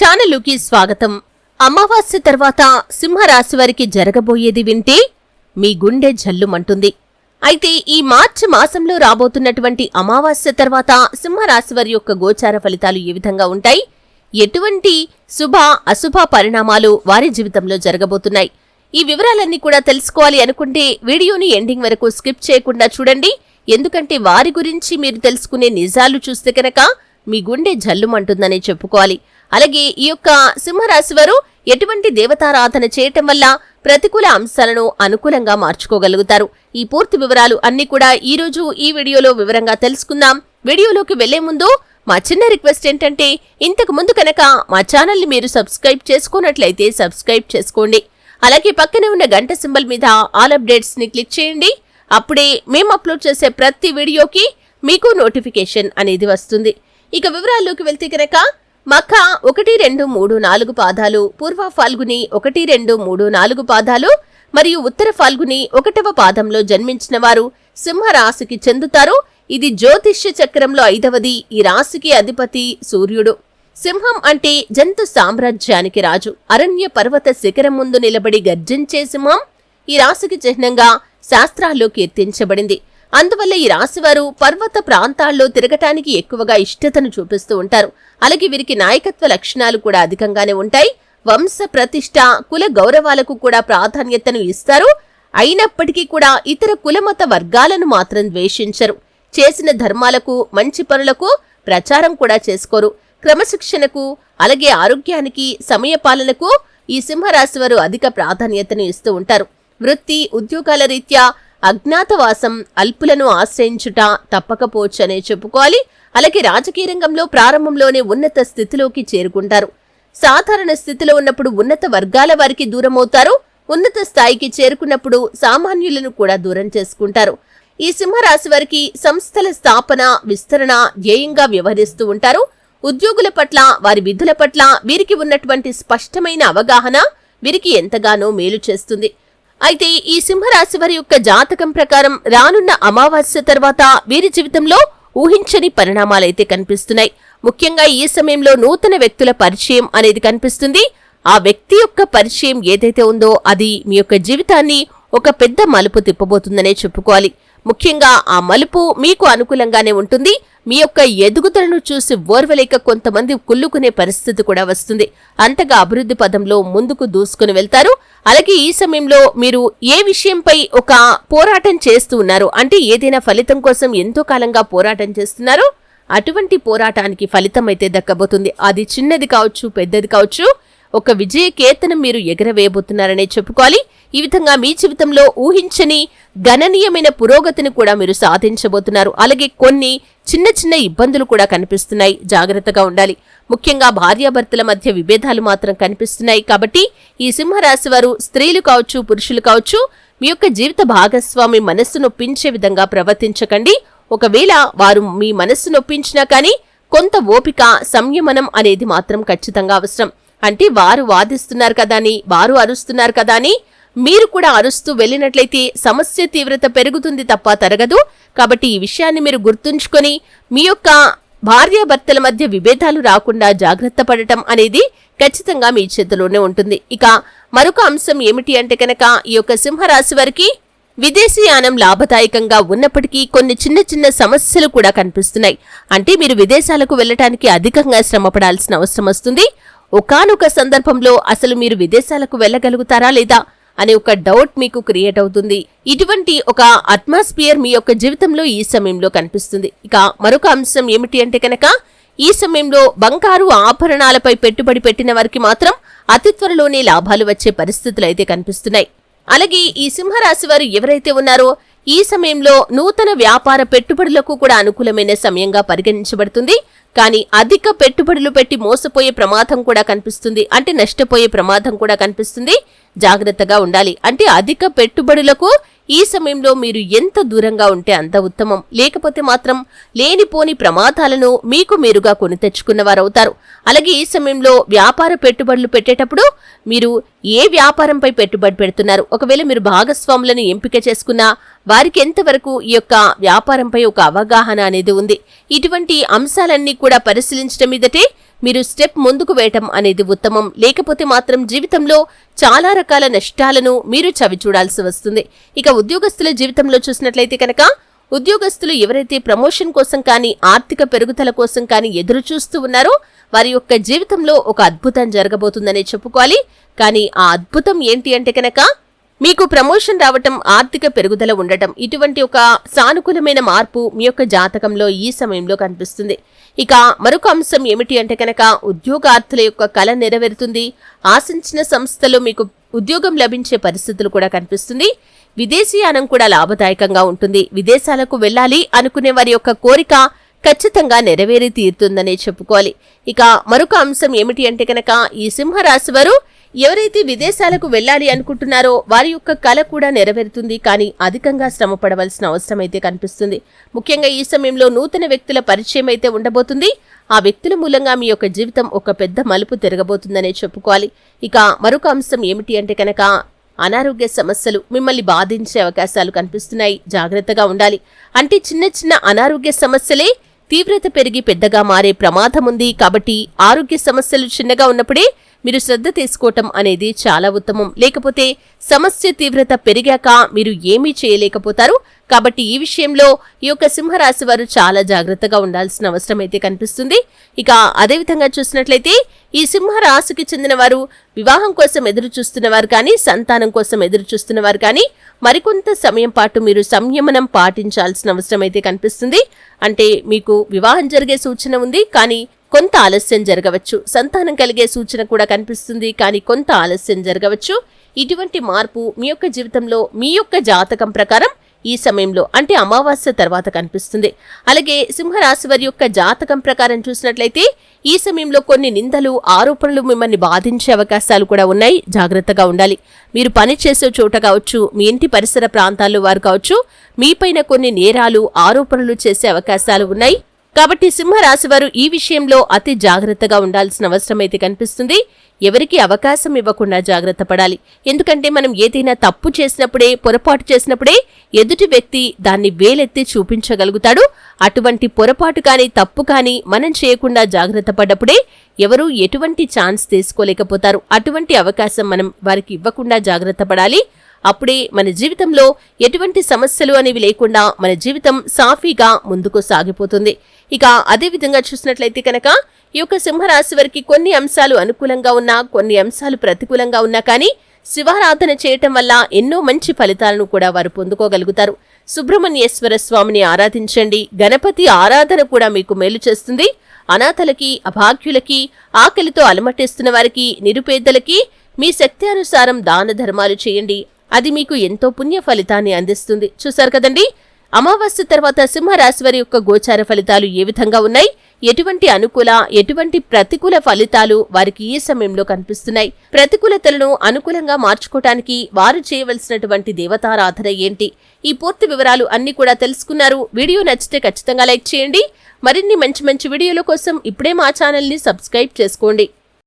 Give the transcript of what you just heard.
ఛానలుకి స్వాగతం. అమావాస్య తర్వాత సింహరాశి వారికి జరగబోయేది వింటే మీ గుండె జల్లుమంటుంది. అయితే ఈ మార్చి మాసంలో రాబోతున్నటువంటి అమావాస్య తర్వాత సింహరాశి వారి యొక్క గోచార ఫలితాలు ఏ విధంగా ఉంటాయి? ఎటువంటి శుభ అశుభ పరిణామాలు వారి జీవితంలో జరగబోతున్నాయి? ఈ వివరాలన్నీ కూడా తెలుసుకోవాలి అనుకుంటే వీడియోని ఎండింగ్ వరకు స్కిప్ చేయకుండా చూడండి. ఎందుకంటే వారి గురించి మీరు తెలుసుకునే నిజాలు చూస్తే కనుక మీ గుండె జల్లుమంటుందనే చెప్పుకోవాలి. అలాగే ఈ యొక్క సింహరాశి వారు ఎటువంటి దేవతారాధన చేయటం వల్ల ప్రతికూల అంశాలను అనుకూలంగా మార్చుకోగలుగుతారు? ఈ పూర్తి వివరాలు అన్ని కూడా ఈ రోజు ఈ వీడియోలో వివరంగా తెలుసుకుందాం. వీడియోలోకి వెళ్ళే ముందు మా చిన్న రిక్వెస్ట్ ఏంటంటే ఇంతకు ముందు కనుక మా ఛానల్ని మీరు సబ్స్క్రైబ్ చేసుకున్నట్లయితే సబ్స్క్రైబ్ చేసుకోండి. అలాగే పక్కనే ఉన్న గంట సింబల్ మీద ఆల్ అప్డేట్స్ని క్లిక్ చేయండి. అప్పుడే మేము అప్లోడ్ చేసే ప్రతి వీడియోకి మీకు నోటిఫికేషన్ అనేది వస్తుంది. ఇక వివరాల్లోకి వెళ్తే కనుక మఖ ఒకటి రెండు మూడు నాలుగు పాదాలు పూర్వ ఫాల్గుని ఒకటి రెండు మూడు నాలుగు పాదాలు మరియు ఉత్తర ఫాల్గుని ఒకటవ పాదంలో జన్మించిన వారు సింహరాశికి చెందుతారు. ఇది జ్యోతిష్య చక్రంలో ఐదవది. ఈ రాశికి అధిపతి సూర్యుడు. సింహం అంటే జంతు సామ్రాజ్యానికి రాజు. అరణ్య పర్వత శిఖరం ముందు నిలబడి గర్జించే సింహం ఈ రాశికి చిహ్నంగా శాస్త్రాల్లో కీర్తించబడింది. అందువల్ల ఈ రాశివారు పర్వత ప్రాంతాల్లో తిరగటానికి ఎక్కువగా ఇష్టతను చూపిస్తూ ఉంటారు. అలాగే వీరికి నాయకత్వ లక్షణాలు కూడా అధికంగానే ఉంటాయి. వంశ ప్రతిష్ట కుల గౌరవాలకు కూడా ప్రాధాన్యతను ఇస్తారు. అయినప్పటికీ కూడా ఇతర కులమత వర్గాలను మాత్రం ద్వేషించరు. చేసిన ధర్మాలకు మంచి పనులకు ప్రచారం కూడా చేసుకోరు. క్రమశిక్షణకు అలాగే ఆరోగ్యానికి సమయపాలనకు ఈ సింహరాశి వారు అధిక ప్రాధాన్యతను ఇస్తూ ఉంటారు. వృత్తి ఉద్యోగాల రీత్యా అజ్ఞాతవాసం అల్పులను ఆశ్రయించుట తప్పకపోవచ్చనే చెప్పుకోవాలి. అలాగే రాజకీయ రంగంలో ప్రారంభంలోనే ఉన్నత స్థితిలోకి చేరుకుంటారు. సాధారణ స్థితిలో ఉన్నప్పుడు ఉన్నత వర్గాల వారికి దూరమవుతారు. ఉన్నత స్థాయికి చేరుకున్నప్పుడు సామాన్యులను కూడా దూరం చేసుకుంటారు. ఈ సింహరాశి వారికి సంస్థల స్థాపన విస్తరణ ధ్యేయంగా వ్యవహరిస్తూ ఉంటారు. ఉద్యోగుల పట్ల వారి విధుల పట్ల వీరికి ఉన్నటువంటి స్పష్టమైన అవగాహన వీరికి ఎంతగానో మేలు చేస్తుంది. అయితే ఈ సింహరాశి వారి యొక్క జాతకం ప్రకారం రానున్న అమావాస్య తర్వాత వీరి జీవితంలో ఊహించని పరిణామాలైతే కనిపిస్తున్నాయి. ముఖ్యంగా ఈ సమయంలో నూతన వ్యక్తుల పరిచయం అనేది కనిపిస్తుంది. ఆ వ్యక్తి యొక్క పరిచయం ఏదైతే ఉందో అది మీ యొక్క జీవితాన్ని ఒక పెద్ద మలుపు తిప్పబోతుందనే చెప్పుకోవాలి. ముఖ్యంగా ఆ మలుపు మీకు అనుకూలంగానే ఉంటుంది. మీ యొక్క ఎదుగుదలను చూసి ఓర్వలేక కొంతమంది కుళ్ళుకునే పరిస్థితి కూడా వస్తుంది. అంతగా అభివృద్ధి పదంలో ముందుకు దూసుకుని వెళ్తారు. అలాగే ఈ సమయంలో మీరు ఏ విషయంపై ఒక పోరాటం చేస్తూ ఉన్నారు? అంటే ఏదైనా ఫలితం కోసం ఎంతో కాలంగా పోరాటం చేస్తున్నారు? అటువంటి పోరాటానికి ఫలితం అయితే దక్కబోతుంది. అది చిన్నది కావచ్చు పెద్దది కావచ్చు. ఒక విజయ కేతనం మీరు ఎగరవేయబోతున్నారనే చెప్పుకోవాలి. ఈ విధంగా మీ జీవితంలో ఊహించని గణనీయమైన పురోగతిని కూడా మీరు సాధించబోతున్నారు. అలాగే కొన్ని చిన్న చిన్న ఇబ్బందులు కూడా కనిపిస్తున్నాయి. జాగ్రత్తగా ఉండాలి. ముఖ్యంగా భార్యాభర్తల మధ్య విభేదాలు మాత్రం కనిపిస్తున్నాయి. కాబట్టి ఈ సింహరాశి వారు స్త్రీలు కావచ్చు పురుషులు కావచ్చు మీ యొక్క జీవిత భాగస్వామి మనస్సు నొప్పించే విధంగా ప్రవర్తించకండి. ఒకవేళ వారు మీ మనస్సు నొప్పించినా కానీ కొంత ఓపిక సంయమనం అనేది మాత్రం ఖచ్చితంగా అవసరం. అంటే వారు వాదిస్తున్నారు కదా అని వారు అరుస్తున్నారు కదా అని మీరు కూడా అరుస్తూ వెళ్ళినట్లయితే సమస్య తీవ్రత పెరుగుతుంది తప్ప తరగదు. కాబట్టి ఈ విషయాన్ని మీరు గుర్తుంచుకొని మీ యొక్క భార్యాభర్తల మధ్య విభేదాలు రాకుండా జాగ్రత్త పడటం అనేది ఖచ్చితంగా మీ చేతిలోనే ఉంటుంది. ఇక మరొక అంశం ఏమిటి అంటే కనుక ఈ యొక్క సింహరాశి వారికి విదేశీయానం లాభదాయకంగా ఉన్నప్పటికీ కొన్ని చిన్న చిన్న సమస్యలు కూడా కనిపిస్తున్నాయి. అంటే మీరు విదేశాలకు వెళ్ళటానికి అధికంగా శ్రమపడాల్సిన అవసరం వస్తుంది. ఒకానొక సందర్భంలో అసలు మీరు విదేశాలకు వెళ్ళగలుగుతారా లేదా? అనే ఒక డౌట్ మీకు క్రియేట్ అవుతుంది. ఇటువంటి ఒక అట్మాస్ఫియర్ మీ యొక్క జీవితంలో ఈ సమయంలో కనిపిస్తుంది. ఇక మరొక అంశం ఏమిటి అంటే కనుక ఈ సమయంలో బంగారు ఆభరణాలపై పెట్టుబడి పెట్టిన వారికి మాత్రం అతి త్వరలోనే లాభాలు వచ్చే పరిస్థితులు అయితే కనిపిస్తున్నాయి. అలాగే ఈ సింహరాశి వారు ఎవరైతే ఉన్నారో ఈ సమయంలో నూతన వ్యాపార పెట్టుబడులకు కూడా అనుకూలమైన సమయంగా పరిగణించబడుతుంది. కానీ అధిక పెట్టుబడులు పెట్టి మోసపోయే ప్రమాదం కూడా కనిపిస్తుంది. అంటే నష్టపోయే ప్రమాదం కూడా కనిపిస్తుంది. జాగ్రత్తగా ఉండాలి. అంటే అధిక పెట్టుబడులకు ఈ సమయంలో మీరు ఎంత దూరంగా ఉంటే అంత ఉత్తమం. లేకపోతే మాత్రం లేనిపోని ప్రమాదాలను మీకు మీరుగా కొని తెచ్చుకున్నవారవుతారు. అలాగే ఈ సమయంలో వ్యాపార పెట్టుబడులు పెట్టేటప్పుడు మీరు ఏ వ్యాపారంపై పెట్టుబడి పెడుతున్నారు? ఒకవేళ మీరు భాగస్వాములను ఎంపిక చేసుకున్నా వారికి ఎంతవరకు ఈ యొక్క వ్యాపారంపై ఒక అవగాహన అనేది ఉంది. ఇటువంటి అంశాలన్నీ కూడా పరిశీలించడం మీదటే మీరు స్టెప్ ముందుకు వేయటం అనేది ఉత్తమం. లేకపోతే మాత్రం జీవితంలో చాలా రకాల నష్టాలను మీరు చవి చూడాల్సి వస్తుంది. ఇక ఉద్యోగస్తుల జీవితంలో చూసినట్లయితే కనుక ఉద్యోగస్తులు ఎవరైతే ప్రమోషన్ కోసం కానీ ఆర్థిక పెరుగుదల కోసం కానీ ఎదురు చూస్తూ ఉన్నారో వారి యొక్క జీవితంలో ఒక అద్భుతం జరగబోతుందనే చెప్పుకోవాలి. కానీ ఆ అద్భుతం ఏంటి అంటే కనుక మీకు ప్రమోషన్ రావటం ఆర్థిక పెరుగుదల ఉండటం ఇటువంటి ఒక సానుకూలమైన మార్పు మీ యొక్క జాతకంలో ఈ సమయంలో కనిపిస్తుంది. ఇక మరొక అంశం ఏమిటి అంటే కనుక ఉద్యోగార్థుల యొక్క కళ నెరవేరుతుంది. ఆశించిన సంస్థలో మీకు ఉద్యోగం లభించే పరిస్థితులు కూడా కనిపిస్తుంది. విదేశీయానం కూడా లాభదాయకంగా ఉంటుంది. విదేశాలకు వెళ్ళాలి అనుకునే వారి యొక్క కోరిక ఖచ్చితంగా నెరవేరి తీరుతుందనే చెప్పుకోవాలి. ఇక మరొక అంశం ఏమిటి అంటే కనుక ఈ సింహరాశి వారు ఎవరైతే విదేశాలకు వెళ్ళాలి అనుకుంటున్నారో వారి యొక్క కళ కూడా నెరవేరుతుంది కానీ అధికంగా శ్రమ పడవలసిన అవసరం అయితే కనిపిస్తుంది. ముఖ్యంగా ఈ సమయంలో నూతన వ్యక్తుల పరిచయం అయితే ఉండబోతుంది. ఆ వ్యక్తుల మూలంగా మీ యొక్క జీవితం ఒక పెద్ద మలుపు తిరగబోతుందనే చెప్పుకోవాలి. ఇక మరొక అంశం ఏమిటి అంటే కనుక అనారోగ్య సమస్యలు మిమ్మల్ని బాధించే అవకాశాలు కనిపిస్తున్నాయి. జాగ్రత్తగా ఉండాలి. అంటే చిన్న చిన్న అనారోగ్య సమస్యలే తీవ్రత పెరిగి పెద్దగా మారే ప్రమాదం ఉంది. కాబట్టి ఆరోగ్య సమస్యలు చిన్నగా ఉన్నప్పుడే మీరు శ్రద్ధ తీసుకోవటం అనేది చాలా ఉత్తమం. లేకపోతే సమస్య తీవ్రత పెరిగాక మీరు ఏమీ చేయలేకపోతారు. కాబట్టి ఈ విషయంలో ఈ యొక్క సింహరాశి వారు చాలా జాగ్రత్తగా ఉండాల్సిన అవసరం అయితే కనిపిస్తుంది. ఇక అదేవిధంగా చూసినట్లయితే ఈ సింహరాశికి చెందిన వారు వివాహం కోసం ఎదురు చూస్తున్నవారు కానీ సంతానం కోసం ఎదురు చూస్తున్నవారు కానీ మరికొంత సమయం పాటు మీరు సంయమనం పాటించాల్సిన అవసరం అయితే కనిపిస్తుంది. అంటే మీకు వివాహం జరిగే సూచన ఉంది. కానీ కొంత ఆలస్యం జరగవచ్చు. సంతానం కలిగే సూచన కూడా కనిపిస్తుంది. కానీ కొంత ఆలస్యం జరగవచ్చు. ఇటువంటి మార్పు మీ యొక్క జీవితంలో మీ యొక్క జాతకం ప్రకారం ఈ సమయంలో అంటే అమావాస్య తర్వాత కనిపిస్తుంది. అలాగే సింహరాశి వారి యొక్క జాతకం ప్రకారం చూసినట్లయితే ఈ సమయంలో కొన్ని నిందలు ఆరోపణలు మిమ్మల్ని బాధించే అవకాశాలు కూడా ఉన్నాయి. జాగ్రత్తగా ఉండాలి. మీరు పని చేసే చోట కావచ్చు మీ ఇంటి పరిసర ప్రాంతాల్లో వారు కావచ్చు మీపైన కొన్ని నేరాలు ఆరోపణలు చేసే అవకాశాలు ఉన్నాయి. కాబట్టి సింహరాశివారు ఈ విషయంలో అతి జాగ్రత్తగా ఉండాల్సిన అవసరం అయితే కనిపిస్తుంది. ఎవరికి అవకాశం ఇవ్వకుండా జాగ్రత్త పడాలి. ఎందుకంటే మనం ఏదైనా తప్పు చేసినప్పుడే పొరపాటు చేసినప్పుడే ఎదుటి వ్యక్తి దాన్ని వేలెత్తి చూపించగలుగుతాడు. అటువంటి పొరపాటు కానీ తప్పు కానీ మనం చేయకుండా జాగ్రత్త పడ్డప్పుడే ఎవరూ ఎటువంటి ఛాన్స్ తీసుకోలేకపోతారు. అటువంటి అవకాశం మనం వారికి ఇవ్వకుండా జాగ్రత్త పడాలి. అప్పుడే మన జీవితంలో ఎటువంటి సమస్యలు అనేవి లేకుండా మన జీవితం సాఫీగా ముందుకు సాగిపోతుంది. ఇక అదే విధంగా చూసినట్లయితే కనుక ఈ యొక్క సింహరాశి వారికి కొన్ని అంశాలు అనుకూలంగా ఉన్నా కొన్ని అంశాలు ప్రతికూలంగా ఉన్నా కానీ శివారాధన చేయటం వల్ల ఎన్నో మంచి ఫలితాలను కూడా వారు పొందుకోగలుగుతారు. సుబ్రహ్మణ్యేశ్వర స్వామిని ఆరాధించండి. గణపతి ఆరాధన కూడా మీకు మేలు చేస్తుంది. అనాథలకి అభాగ్యులకి ఆకలితో అలమటిస్తున్న వారికి నిరుపేదలకి మీ శక్తి అనుసారం దాన ధర్మాలు చేయండి. అది మీకు ఎంతో పుణ్య ఫలితాన్ని అందిస్తుంది. చూశారు కదండి? అమావాస్య తర్వాత సింహరాశివారి యొక్క గోచార ఫలితాలు ఏ విధంగా ఉన్నాయి? ఎటువంటి అనుకూల ఎటువంటి ప్రతికూల ఫలితాలు వారికి ఈ సమయంలో కనిపిస్తున్నాయి? ప్రతికూలతలను అనుకూలంగా మార్చుకోవటానికి వారు చేయవలసినటువంటి దేవతారాధన ఏంటి? ఈ పూర్తి వివరాలు అన్ని కూడా తెలుసుకున్నారు. వీడియో నచ్చితే ఖచ్చితంగా లైక్ చేయండి. మరిన్ని మంచి మంచి వీడియోల కోసం ఇప్పుడే మా ఛానల్ని సబ్స్క్రైబ్ చేసుకోండి.